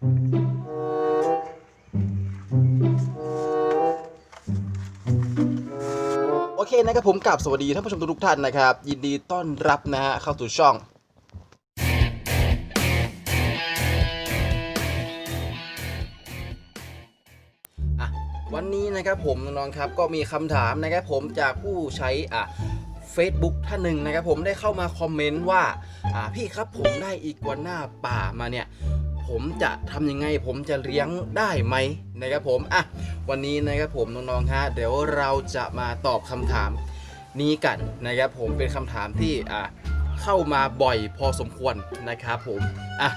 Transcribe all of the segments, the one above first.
โอเคนะครับผมกลับสวัสดีท่านผู้ชมทุกท่านนะครับ ยินดีต้อนรับนะฮะเข้าสู่ช่องอะวันนี้นะครับผมน้องครับก็มีคำถามนะครับผมจากผู้ใช้อะ Facebook ท่านหนึ่งนะครับผมได้เข้ามาคอมเมนต์ว่าอ่าพี่ครับผมได้อีกัวน่าป่ามาเนี่ย ผมจะทำยังไงผมจะเลี้ยงได้ไหมนะครับผมอะวันนี้นะครับผมน้องๆฮะเดี๋ยวเราจะมาตอบคำถามนี้กันนะครับผมเป็นคำถามที่อะเข้ามาบ่อยพอสมควรนะครับผมอะ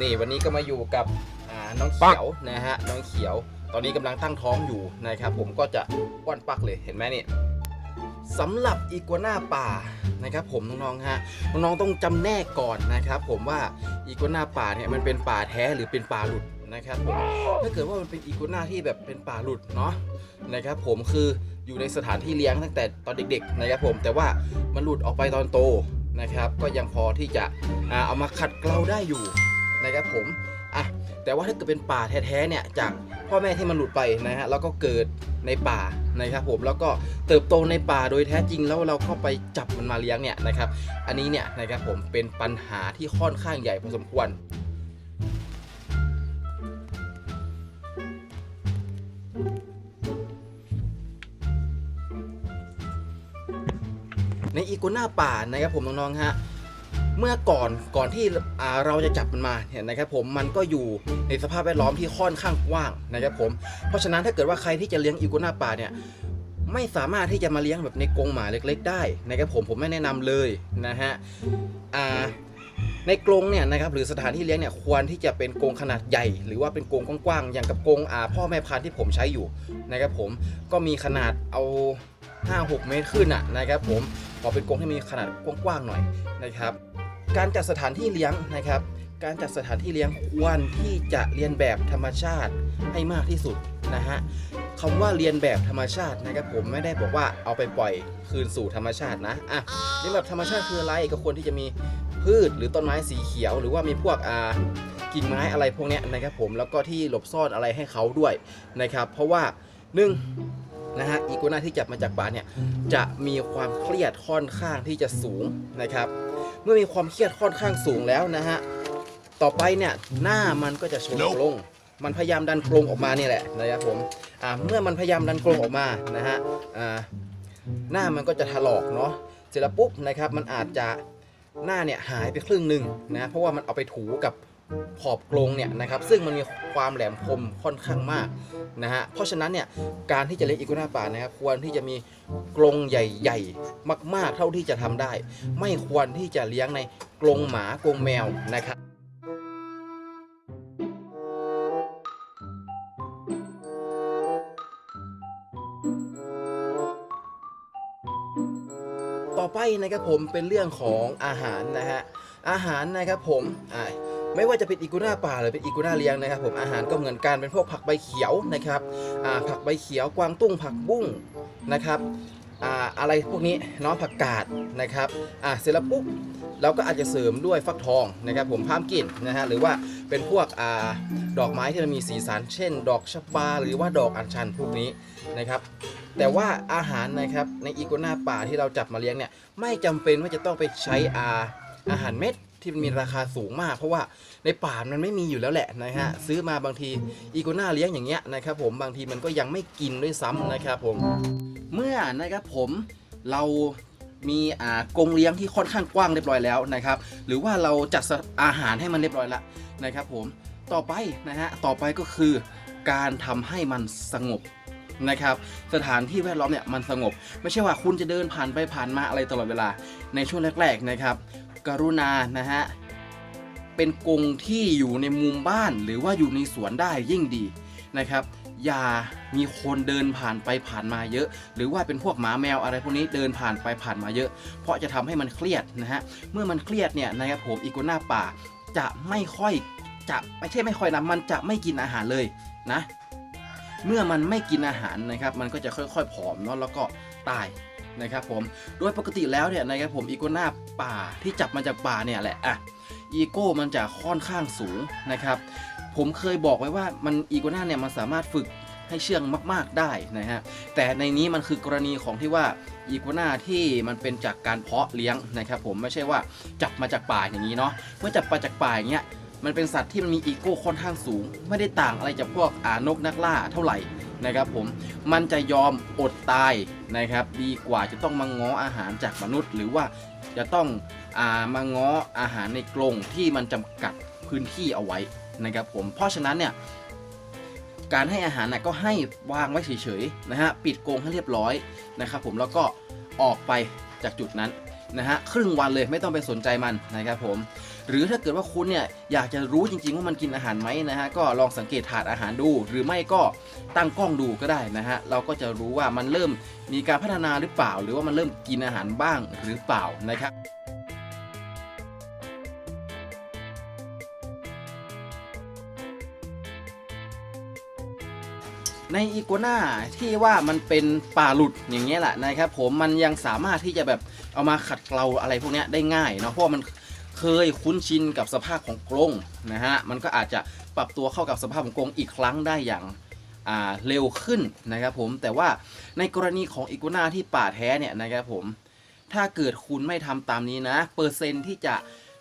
นี่วันนี้ก็มาอยู่กับอ่าน้องเขียวนะฮะน้องเขียว ตอนนี้กำลังตั้งท้องอยู่นะครับผมก็จะป้อนปักเลยเห็นไหมนี่ สำหรับอีกัวน่าป่านะครับผมน้องๆฮะน้องๆต้องจำแนกก่อนนะครับผมว่าอีกัวน่าป่าเนี่ยมันเป็นป่าแท้หรือเป็นป่าหลุดนะครับผมถ้าเกิดว่ามันเป็นอีกัวน่าที่แบบเป็นป่าหลุดเนาะนะครับผมคืออยู่ในสถานที่เลี้ยงตั้งแต่ตอนเด็กๆนะครับผมแต่ว่ามันหลุดออกไปตอนโตนะครับ ก็ยังพอที่จะเอามาขัดเกลาได้อยู่นะครับผมอะแต่ว่าถ้าเกิดเป็นป่าแท้ๆเนี่ยจาก พ่อแม่ที่มันหลุดไปนะฮะแล้วก็เกิดในป่านะครับผมแล้วก็เติบโตในป่าโดยแท้จริงแล้วเราเข้าไปจับมันมาเลี้ยงเนี่ยนะครับ อันนี้เนี่ยนะครับผมเป็นปัญหาที่ค่อนข้างใหญ่พอสมควรในอีกัวน่าป่านะครับผมน้องๆฮะ เมื่อก่อนก่อนที่เราจะจับมันมาเนี่ยนะครับผมมันก็อยู่ในสภาพแวดล้อมที่ค่อนข้างกว้างนะครับผมเพราะฉะนั้นถ้าเกิดว่าใครที่จะเลี้ยงอีกัวน่าป่าเนี่ยไม่สามารถที่จะมาเลี้ยงแบบในกรงหมาเล็ก ๆ ได้นะครับผมผมไม่แนะนำเลยนะฮะอ่าในกรงเนี่ยนะครับหรือสถานที่เลี้ยงเนี่ยควรที่จะเป็นกรงขนาดใหญ่ หรือว่าเป็นกรงกว้างๆอย่างกับกรงอ่าพ่อแม่พันธุ์ที่ผมใช้อยู่นะครับผมก็มีขนาดเอา5-6 เมตรขึ้นอะนะครับผมขอเป็นกรงที่มีขนาดกว้างๆหน่อยนะครับ การจัดสถานที่เลี้ยงนะครับ การจัดสถานที่เลี้ยงควรที่จะเรียนแบบธรรมชาติให้มากที่สุดนะฮะคำว่าเรียนแบบธรรมชาตินะครับผมไม่ได้บอกว่าเอาไปปล่อยคืนสู่ธรรมชาตินะอะเรียนแบบธรรมชาติคืออะไรก็ควรที่จะมีพืชหรือต้นไม้สีเขียว หรือว่ามีพวกอ่ากิ่งไม้อะไรพวกเนี้ยนะครับผมแล้วก็ที่หลบซ่อนอะไรให้เขาด้วยนะครับ เพราะว่าหนึ่งนะฮะอีกัวน่าที่จับมาจากป่าเนี่ยจะมีความเครียดค่อนข้างที่จะสูงนะครับ เมื่อมีความเครียดค่อนข้างสูงแล้วนะฮะต่อไปเนี่ยหน้ามันก็จะชนกรงมันพยายามดันกรงออกมาเนี่ยแหละนะครับผมอ่าเมื่อมันพยายามดันกรงออกมานะฮะอ่าหน้ามันก็จะถลอกเนาะเสร็จแล้วปุ๊บนะครับมันอาจจะหน้าเนี่ยหายไปครึ่งหนึ่งนะเพราะว่ามันเอาไปถูกับ ขอบกรงเนี่ยนะครับซึ่งมันมีความแหลมคมค่อนข้างมากนะฮะเพราะฉะนั้นเนี่ยการที่จะเลี้ยงอีกัวน่าป่านะครับควรที่จะมีกรงใหญ่ ๆ มาก ๆ เท่าที่จะทำได้ ไม่ควรที่จะเลี้ยงในกรงหมากรงแมวนะครับต่อไปนะครับผมเป็นเรื่องของอาหารนะฮะอาหารนะครับผมอ่า ไม่ว่าจะเป็นอีกัวน่าป่าหรือเป็นอีกัวน่าเลี้ยงนะครับผมอาหารก็เหมือนกันเป็นพวกผักใบเขียวนะครับผักใบเขียวกวางตุ้งผักบุ้งนะครับออะไรพวกนี้เนาะผักกาดนะครับอ่าเสร็จแล้วปุ๊บเราก็อาจจะเสริมด้วยฟักทองนะครับผมพามกลิ่นนะฮะหรือว่าเป็นพวกอดอกไม้ที่มันมีสีสันเช่น ดอกชะบาหรือว่าดอกอัญชันพวกนี้นะครับแต่ว่าอาหารนะครับในอีกัวน่าป่าที่เราจับมาเลี้ยงเนี่ยไม่จำเป็นว่าจะต้องไปใช้อาอาหารเม็ด ที่มันมีราคาสูงมาก เพราะว่าในป่ามันไม่มีอยู่แล้วแหละนะฮะซื้อมาบางทีอีกัวน่าเลี้ยงอย่างเงี้ยนะครับผมบางทีมันก็ยังไม่กินด้วยซ้ำนะครับผม เมื่อนะครับผมเรามีอ่ากรงเลี้ยงที่ค่อนข้างกว้างเรียบร้อยแล้วนะครับ หรือว่าเราจัดอาหารให้มันเรียบร้อยแล้วนะครับ ผมต่อไปนะฮะต่อไปก็คือการทำให้มันสงบนะครับ สถานที่แวดล้อมเนี่ยมันสงบ ไม่ใช่ว่าคุณจะเดินผ่านไปผ่านมาอะไรตลอดเวลาในช่วงแรก ๆนะครับก รุณานะฮะเป็นกรงที่อยู่ในมุมบ้านหรือว่าอยู่ในสวนได้ยิ่งดีนะครับ อย่ามีคนเดินผ่านไปผ่านมาเยอะ หรือว่าเป็นพวกหมาแมวอะไรพวกนี้เดินผ่านไปผ่านมาเยอะ เพราะจะทำให้มันเครียดนะฮะเมื่อมันเครียดเนี่ยนะครับผมอีกัวน่าป่าจะไม่ค่อยจะไม่ใช่ไม่ค่อยนะมันจะไม่กินอาหารเลยนะ เมื่อมันไม่กินอาหารนะครับ มันก็จะค่อยๆผอมเนาะแล้วก็ตาย นะครับผมโดยปกติแล้วเนี่ยนะครับผมอีโกนาป่าที่จับมาจากป่าเนี่ยแหละอะอีโก้มันจะค่อนข้างสูงนะครับ ผมเคยบอกไว้ว่ามันอีโกนาเนี่ยมันสามารถฝึกให้เชื่องมาก ๆได้นะฮะแต่ในนี้มันคือกรณีของที่ว่าอีโกนาที่มันเป็นจากการเพาะเลี้ยงนะครับผมไม่ใช่ว่าจับมาจากป่าอย่างนี้เนาะเมื่อจับมาจากป่าอย่างเงี้ยมันเป็นสัตว์ที่มันมีอีโก้ค่อนข้างสูง ไม่ได้ต่างอะไรจากพวกอานกนักล่าเท่าไหร่ นะครับผมมันจะยอมอดตายนะครับ ดีกว่าจะต้องมาง้ออาหารจากมนุษย์ หรือว่าจะต้องอามาง้ออาหารในกรงที่มันจำกัดพื้นที่เอาไว้นะครับผมเพราะฉะนั้นเนี่ยการให้อาหารนะก็ให้วางไว้เฉยๆนะฮะปิดกรงให้เรียบร้อยนะครับผมแล้วก็ออกไปจากจุดนั้น นะฮะครึ่งวันเลยไม่ต้องไปสนใจมันนะครับผมหรือถ้าเกิดว่าคุณเนี่ยอยากจะรู้จริงๆว่ามันกินอาหารไหมนะฮะก็ลองสังเกตถาดอาหารดู หรือไม่ก็ตั้งกล้องดูก็ได้นะฮะเราก็จะรู้ว่ามันเริ่มมีการพัฒนาหรือเปล่า หรือว่ามันเริ่มกินอาหารบ้างหรือเปล่านะครับในอีกัวน่าที่ว่ามันเป็นป่าหลุดอย่างเงี้ยแหละนะครับผมมันยังสามารถที่จะแบบ เอามาขัดเกลาอะไรพวกนี้ได้ง่ายเนาะเพราะมันเคยคุ้นชินกับสภาพของกรงนะฮะมันก็อาจจะปรับตัวเข้ากับสภาพของกรงอีกครั้งได้อย่างาเร็วขึ้นนะครับผมแต่ว่าในกรณีของอีกัวนาที่ป่าแท้เนี่ยนะครับผมถ้าเกิดคุณไม่ทำตามนี้นะ เปอร์เซ็นที่จะ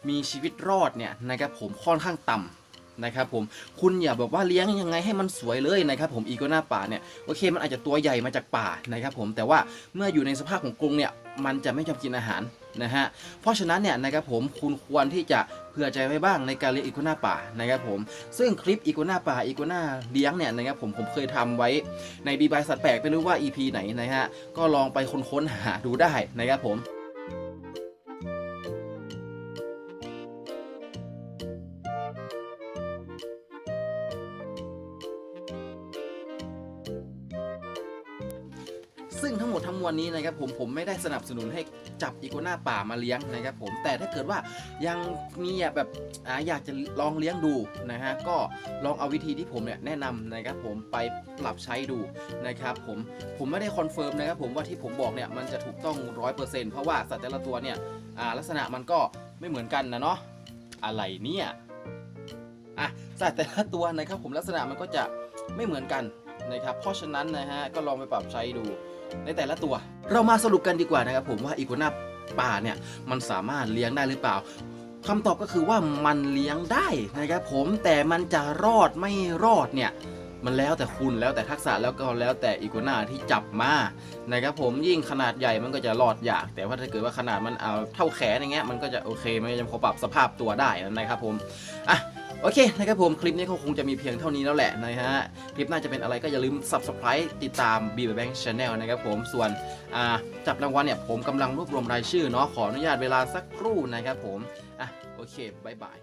มีชีวิตรอดเนี่ยนะครับผมค่อนข้างต่ำนะครับผมคุณอย่าแบบว่าเลี้ยงยังไงให้มันสวยเลยนะครับผมอีโกนาป่าเนี่ยโอเคมันอาจจะตัวใหญ่มาจากป่านะครับผมแต่ว่าเมื่ออยู่ในสภาพของกรงเนี่ย มันจะไม่ชอบกินอาหารนะฮะเพราะฉะนั้นเนี่ยนะครับผมคุณควรที่จะเผื่อใจไว้บ้างในการเลี้ยงอีกัวนาป่านะครับผมซึ่งคลิปอีกัวนาป่าอีกัวนาเลี้ยงเนี่ยนะครับผมผมเคยทำไว้ในบีบายสัตว์แปลกไม่รู้ว่า EP ไหนนะฮะก็ลองไปค้นหาดูได้นะครับผม ซึ่งทั้งหมดทั้งมวลนี้นะครับผมผมไม่ได้สนับสนุนให้จับอีโกนาป่ามาเลี้ยงนะครับผมแต่ถ้าเกิดว่ายังมีแบบออยากจะลองเลี้ยงดูนะฮะก็ลองเอาวิธีที่ผมเนี่ยแนะนำนะครับผมไปปรับใช้ดูนะครับผมผมไม่ได้คอนเฟิร์มนะครับผมว่าที่ผมบอกเนี่ยมันจะถูกต้อง 100%เพราะว่าสัตว์แต่ละตัวเนี่ยลักษณะมันก็ไม่เหมือนกันนะเนาะอะไรเนี่ยอะสัตว์แต่ละตัวนะครับผมลักษณะมันก็จะไม่เหมือนกันนะครับเพราะฉะนั้นนะฮะก็ลองไปปรับใช้ดู ในแต่ละตัว เรามาสรุปกันดีกว่านะครับผมว่าอีกัวนาป่าเนี่ยมันสามารถเลี้ยงได้หรือเปล่าคำตอบก็คือว่ามันเลี้ยงได้นะครับผมแต่มันจะรอดไม่รอดเนี่ยมันแล้วแต่คุณแล้วแต่ทักษะแล้วก็แล้วแต่อีกัวนาที่จับมานะครับผมยิ่งขนาดใหญ่มันก็จะรอดยาก แต่ว่าถ้าเกิดว่าขนาดมันเอาเท่าแขนอย่างเงี้ยมันก็จะโอเคมันจะพอปรับสภาพตัวได้นะครับผมอะ โอเคนะครับผมคลิปนี้ก็คงจะมีเพียงเท่านี้แล้วแหละนะฮะ คลิปน่าจะเป็นอะไรก็อย่าลืม subscribe ติดตาม b ี Bank Channel นะครับผมส่วนจับรางวัลเนี่ยผมกำลังรวบรวมรายชื่อเนาะขออนุญาตเวลาสักครู่นะครับผมอะโอเคบายบาย